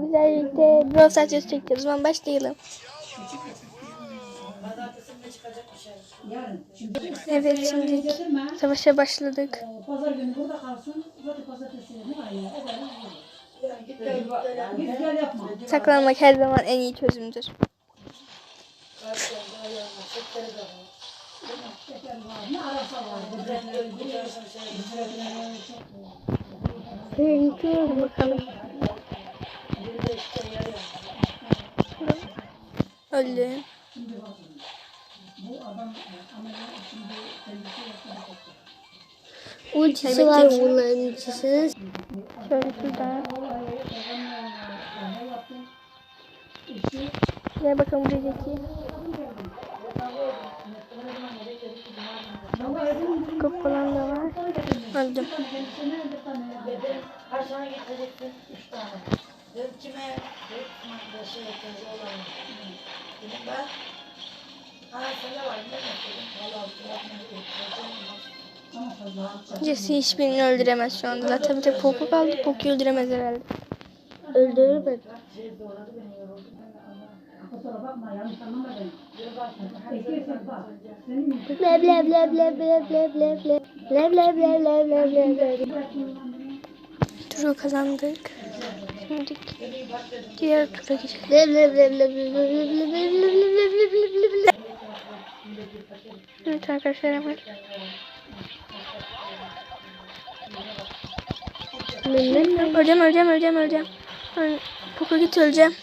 Güzellikle Brawl Stars videosu çekeceğiz. O zaman başlayalım. Evet şimdi savaşa başladık. Pazar günü burada kalsın. Zaten pazartesi günü var ya. Saklanmak her zaman en iyi çözümdür. Ne arasa var. Peki bakalım. Öldü. Ultisi var bunların ultisi. Şöyle şuradan. Gel bakalım buradaki. Kop falan da var. Öldüm. Kaç tane getirecektin? Üç tane. Dedim kime? Dedim kime? Şey yapacağız oğlan. Dedim ben. Ha sen de var. Ne yapıyordun? Valla yapmayı Jesse hiçbirini öldüremez şu anda. Zaten bir tek Poco kaldı. Poco'yu öldüremez herhalde. Ble ble ble ble ble ble ble ble. Ble ble ble ble ble ble ble. Turu kazandık. Şimdi diğer tura geçelim. Evet arkadaşlar hemen. Öleceğim öleceğim öleceğim öleceğim. Poco git öleceğim.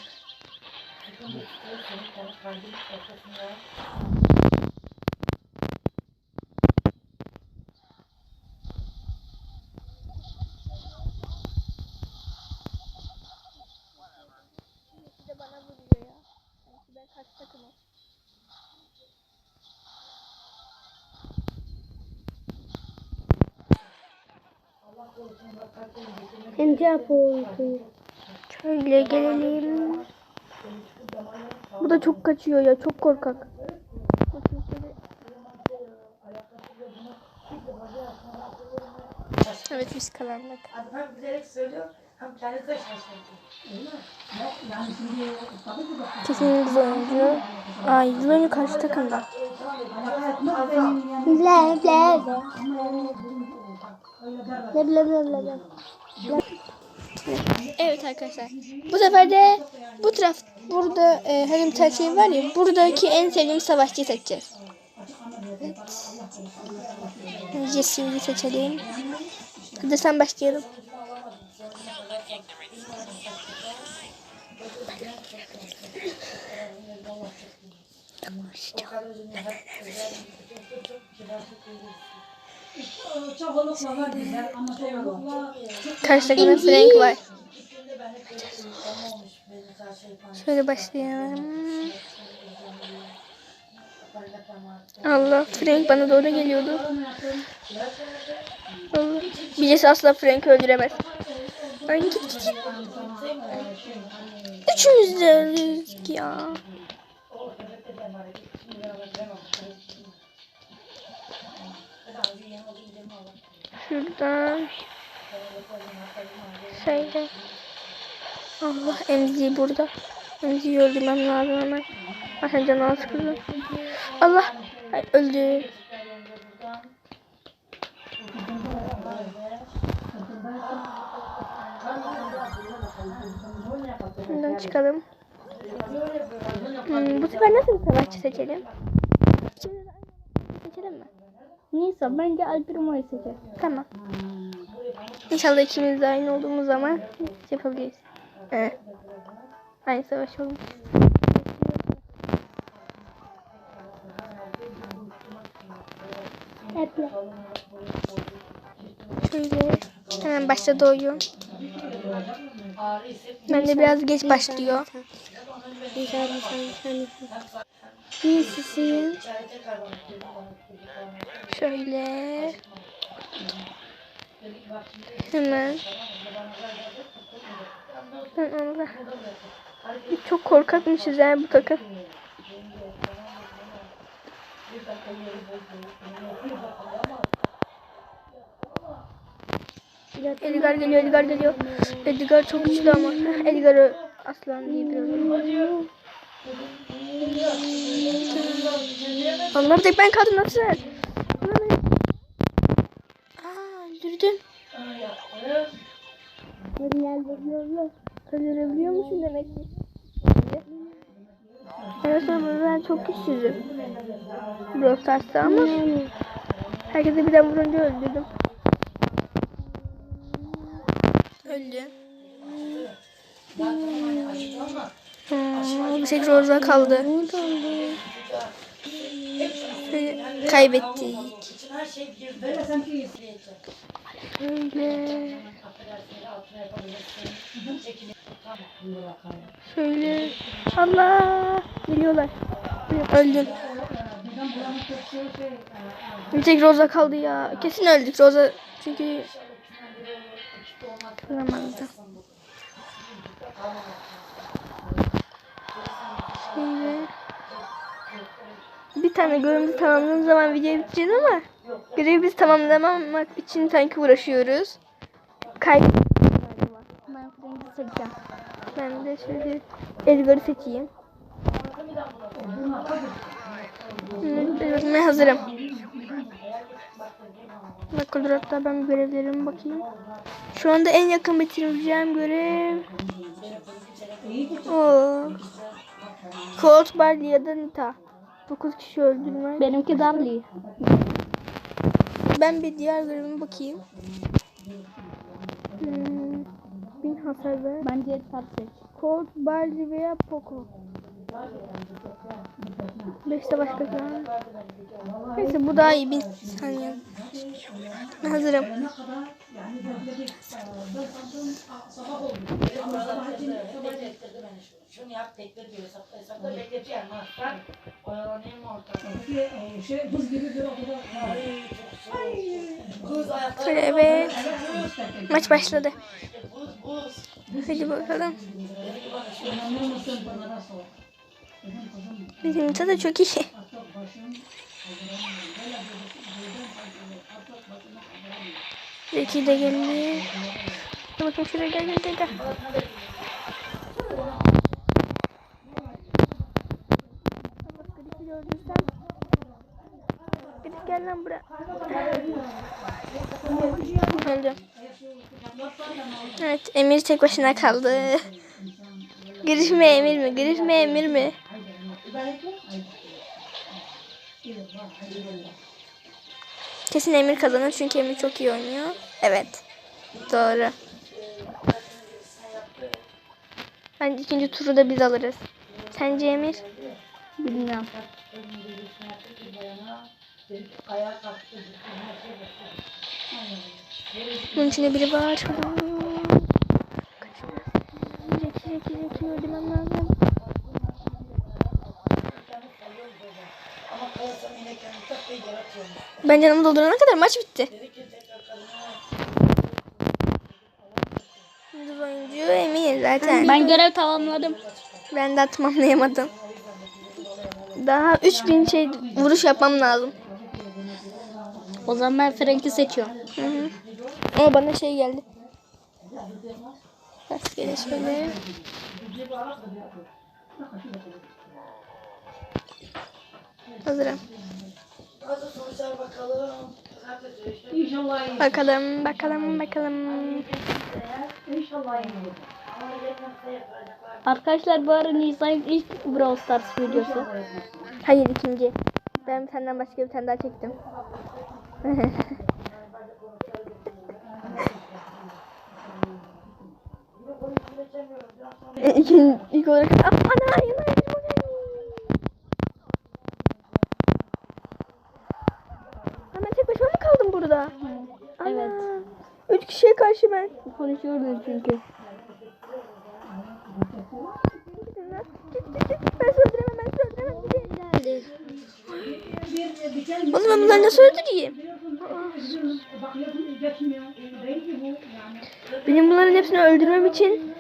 Encap oldu. Şöyle gelelim. Bu da çok kaçıyor ya çok korkak. Evet biz kazandık. Adam bilerek söylüyor Kesinlikle oyuncu. Aa yıldız oyuncu karşı takımda. Lev lev. Lev lev lev lev. Evet arkadaşlar. Bu sefer de bu taraf burada e, hanım tercihi var ya buradaki en sevdiğim savaşçıyı seçeceğiz. Evet. Jesse'yi seçelim. Hadi sen başlayalım. da konuşacağım. Karşıda Frank var. Şöyle başlayalım. Allah Frank bana doğru geliyordu. Allah. Birisi asla Frank'ı öldüremez. Ay git git. Üçümüz de öldük ya. Şuradan. Şöyle. Allah emziği burada. Emziği öldürmem lazım hemen. Aha canı az kızı. Allah. Ay, öldü. Bundan çıkalım. Hmm, bu sefer nasıl bir savaşçı seçelim? İkimiz de aynı seçelim mi? Neyse bence Alperimo'yu seçelim. Tamam. İnşallah ikimiz de aynı olduğumuz zaman yapabiliriz. Evet. Aynı savaş olmuş. Ble. Şöyle hemen başladı oyun. Ben de biraz geç başlıyor. Güzel. Birisi Şöyle. Hemen. Ben Allah. Çok korkakmışız yani bu takım. Edgar geliyor, Edgar geliyor. Edgar çok güçlü ama. Edgar'ı Aslan diye bir oyun. Onları tek ben kaldım nasıl? Aa öldürdüm. Öldürebiliyor musun demek ki? Evet sonra ben çok güçsüzüm. Brawl Stars'ta ama herkese birden vurunca öldürdüm. Öldü. Hmm, bir tek Rosa kaldı. Kaybettik. Şöyle. Şöyle. Allah. Geliyorlar. Öldüm. Bir tek Rosa kaldı ya. Kesin öldük Rosa. Çünkü Kıramazdı. Şöyle. Tane görevimizi tamamladığımız zaman video biteceğiz ama görevi biz tamamlamamak için sanki uğraşıyoruz. Kay Ben de şöyle Edgar'ı seçeyim. Ben hazırım. Bak dur hatta ben görevlerime bakayım. Şu anda en yakın bitireceğim görev. Oo. Colt Barley ya da Nita. 9 kişi öldürmek. Benimki Darly. Ben bir diğer görevime bakayım. Hmm, bin hasar ver. Bence seç. Colt, Barley veya Poco. Beşte başka plan. Neyse bu daha iyi. Bir saniye. Ben hazırım. Şunu. Şunu yap bekle diyor. Hesapla hesapla bekletiyor oyalanayım mı ortada? Çünkü şey buz gibi bir odada. Ay çok şey. Kız ayakları. Şöyle evet. Buz Maç başladı. Buz buz. Hadi bakalım. Dedi ki bana şu İnanır mısın bana da sor. Dedim kızım Bizim Nita da çok iyi. Zeki de geldi. Bakayım şuraya gel gel gel. Gel. Lan buraya. Öldü. Evet Emir tek başına kaldı. Girişme Emir mi? Girişme Emir mi? Kesin Emir kazanır çünkü Emir çok iyi oynuyor. Evet. Doğru. Bence ikinci turu da biz alırız. Sence Emir? Bilmiyorum. ayağa kalktı. Bunun içinde biri var. Öldürmem lazım. Ben canımı doldurana kadar maç bitti. Oyuncu Emir zaten. Ben görev tamamladım. Ben de tamamlayamadım. Daha 3000 şey vuruş yapmam lazım. O zaman ben Frank'i seçiyorum. Hı hı. Ama bana şey geldi. Rastgele şöyle. Hazırım. Bakalım. Bakalım, bakalım. Arkadaşlar bu ara Nisan'ın ilk Brawl Stars videosu. Hayır ikinci. Ben senden başka bir tane daha çektim. İkinci, ilk olarak... Aa, ana yana Ben tek başıma mı kaldım burada? Evet. Ana. Üç kişiye karşı ben. Konuşuyordun çünkü. Git git git. Ben sizi öldüremem ben sizi öldüremem. Gidin. Geldi. Bir diken Oğlum ben nasıl öldüreyim? Benim bunların hepsini öldürmem için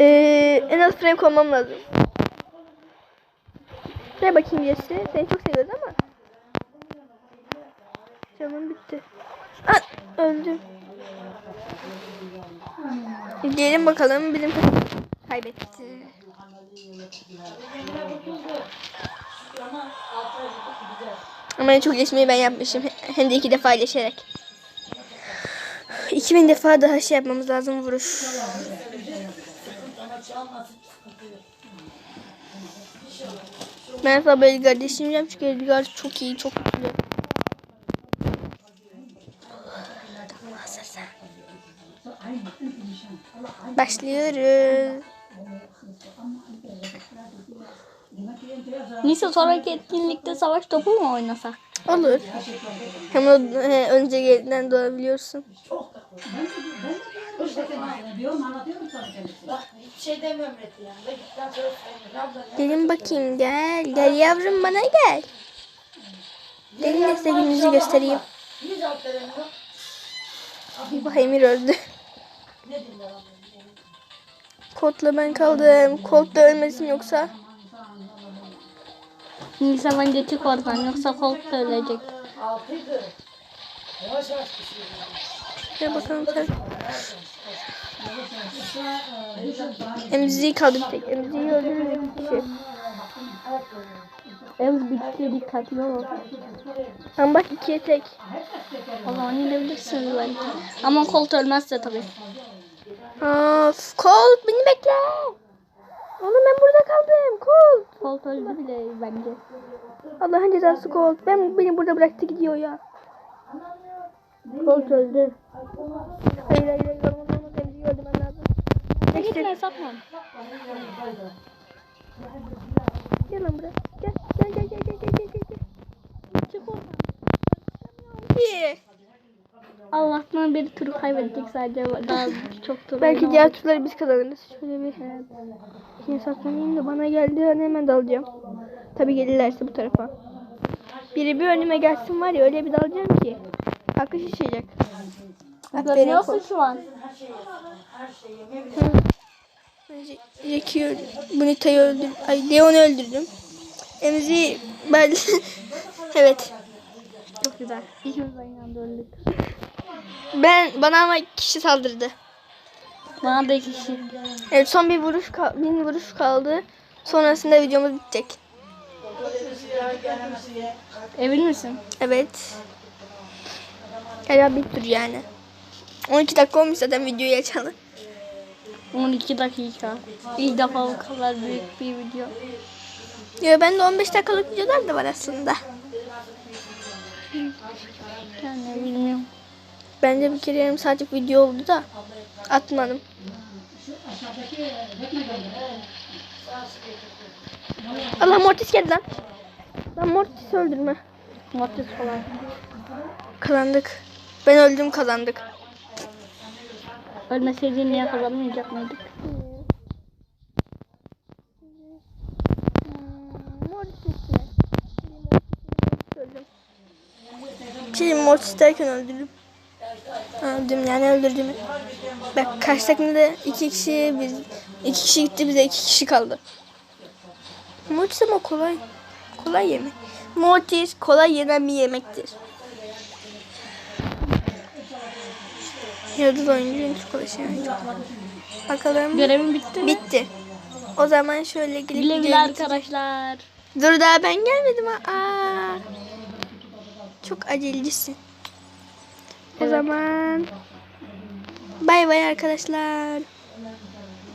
eee, en az frame koymam lazım. Şuraya bakayım birisi. Seni çok seviyoruz ama. Canım bitti. Aa, öldüm. İzleyelim bakalım bizim Kaybetti. Ama altı gideceğiz. Ama en çok geçmeyi ben yapmışım. Hem de iki defa iyileşerek. 2000 defa daha şey yapmamız lazım vuruş. Böyle Edgar düşüneceğim çünkü Edgar çok iyi, çok. Hazırsan. Başlıyoruz. Neyse sonraki etkinlikte savaş topu mu oynasak? Olur. Hem o he, önce yeniden doğabiliyorsun. Gelin bakayım gel. Gel yavrum bana gel. Gelin de size gününüzü göstereyim. Emir öldü. Koltla ben kaldım. Koltla ölmesin yoksa. Neyse bence çık oradan yoksa Colt da ölecek. Gel bakalım sen. Emziği kaldı bir tek. Emziği öldürürüz bir kişi. Ev bitti dikkatli ol. Ama bak ikiye tek. Zaman inebilirsiniz bence. Ama Colt ölmezse tabii. Of, Colt beni bekle. Oğlum ben burada kaldım. Colt. Colt öldü bile bence. Allah'ın cezası Colt. Ben beni burada bıraktı gidiyor ya. Colt öldü. Hayır hayır hayır. Olmaz. Emziği öldürmem lazım. Gitme satma. Gel lan buraya. Gel gel gel gel gel. gel. Çık oradan. İyi. Allah'tan bir tur kaybettik sadece. Daha çok tur Belki diğer turları biz kazanırız. Şöyle bir Şimdi saklanayım da bana geldi hani hemen dalacağım. Tabi gelirlerse bu tarafa. Biri bir önüme gelsin var ya öyle bir dalacağım ki. Hakkı şişecek. Görmüyorsun şu an. Jack'i öldürdüm. Bunita'yı öldürdüm. Ay Leon'u öldürdüm. Emzi ben... evet. Çok güzel. İkimiz aynı anda öldük. Ben bana ama kişi saldırdı. Bana da iki kişi. Evet son bir vuruş bin vuruş kaldı. Sonrasında videomuz bitecek. Emin misin? Evet. Ya bir tur yani. 12 dakika olmuş zaten videoyu açalı. 12 dakika. İlk defa bu kadar büyük bir video. Ya ben de 15 dakikalık videolar da var aslında. Yani bilmiyorum. Bence bir kere yarım saatlik video oldu da atmadım. Allah Mortis geldi lan. Lan Mortis öldürme. Mortis falan. Kazandık. Ben öldüm kazandık. Ölmeseydin niye kazanmayacak mıydık? Şey Mortis derken öldürdüm. Öldüm yani öldürdüm. Bak karşı takımda da iki kişi biz iki kişi gitti bize iki kişi kaldı. Mortis ama kolay. Kolay yemek. Mortis kolay yenen bir yemektir. Yıldız oyuncunun çikolatası çok. Bakalım. Görevim bitti. mi? Bitti. O zaman şöyle gidip Güle güle arkadaşlar. Dur daha ben gelmedim ha. Aa. Çok acelecisin. O zaman bay bay arkadaşlar.